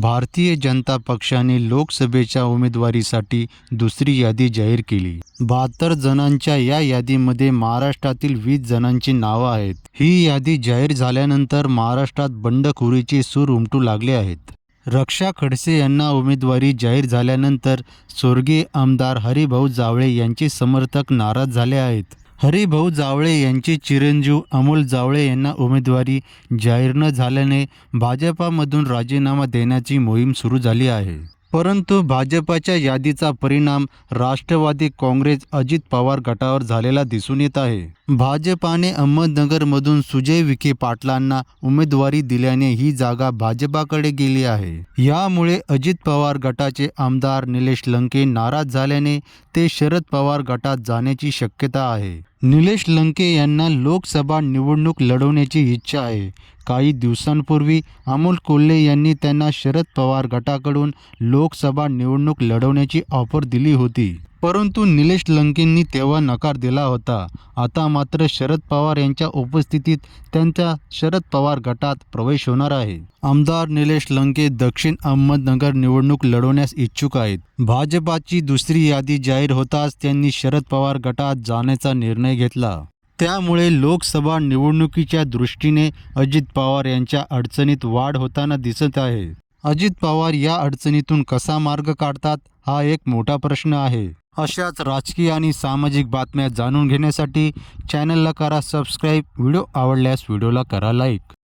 भारतीय जनता पक्षाने लोकसभेच्या उमेदवारीसाठी दुसरी यादी जाहीर केली. बहात्तर जणांच्या या यादीमध्ये महाराष्ट्रातील वीस जणांची नावं आहेत. ही यादी जाहीर झाल्यानंतर महाराष्ट्रात बंडखोरीचे सूर उमटू लागले आहेत. रक्षा खडसे यांना उमेदवारी जाहीर झाल्यानंतर स्वर्गीय आमदार हरिभाऊ जावळे यांचे समर्थक नाराज झाले आहेत. हरिभाऊ जावळे यांचे चिरंजीव अमोल जावळे यांना उमेदवारी जाहीर न झाल्याने भाजपामधून राजीनामा देण्याची मोहीम सुरू झाली आहे. परंतु भाजपाच्या यादीचा परिणाम राष्ट्रवादी काँग्रेस अजित पवार गटावर झालेला दिसून येत आहे. भाजपाने अहमदनगरमधून सुजय विखे पाटलांना उमेदवारी दिल्याने ही जागा भाजपाकडे गेली आहे. यामुळे अजित पवार गटाचे आमदार निलेश लंके नाराज झाल्याने ते शरद पवार गटात जाण्याची शक्यता आहे. निलेश लंके यांना लोकसभा निवडणूक लढवण्याची इच्छा आहे. काही दिवसांपूर्वी अमोल कोल्हे यांनी त्यांना शरद पवार गटाकडून लोकसभा निवडणूक लढवण्याची ऑफर दिली होती. परंतु निलेश लंकेंनी तेव्हा नकार दिला होता. आता मात्र शरद पवार यांच्या उपस्थितीत त्यांच्या शरद पवार गटात प्रवेश होणार आहे. आमदार निलेश लंके दक्षिण अहमदनगर निवडणूक लढवण्यास इच्छुक आहेत. भाजपाची दुसरी यादी जाहीर होताच त्यांनी शरद पवार गटात जाण्याचा निर्णय घेतला. त्यामुळे लोकसभा निवडणुकीच्या दृष्टीने अजित पवार यांच्या अडचणीत वाढ होताना दिसत आहे. अजित पवार या अडचणीतून कसा मार्ग काढतात हा एक मोठा प्रश्न आहे. अशाच राजकीय आणि सामाजिक बातम्या जाणून घेण्यासाठी चॅनलला करा सबस्क्राईब व्हिडिओ आवडल्यास व्हिडिओला करा लाईक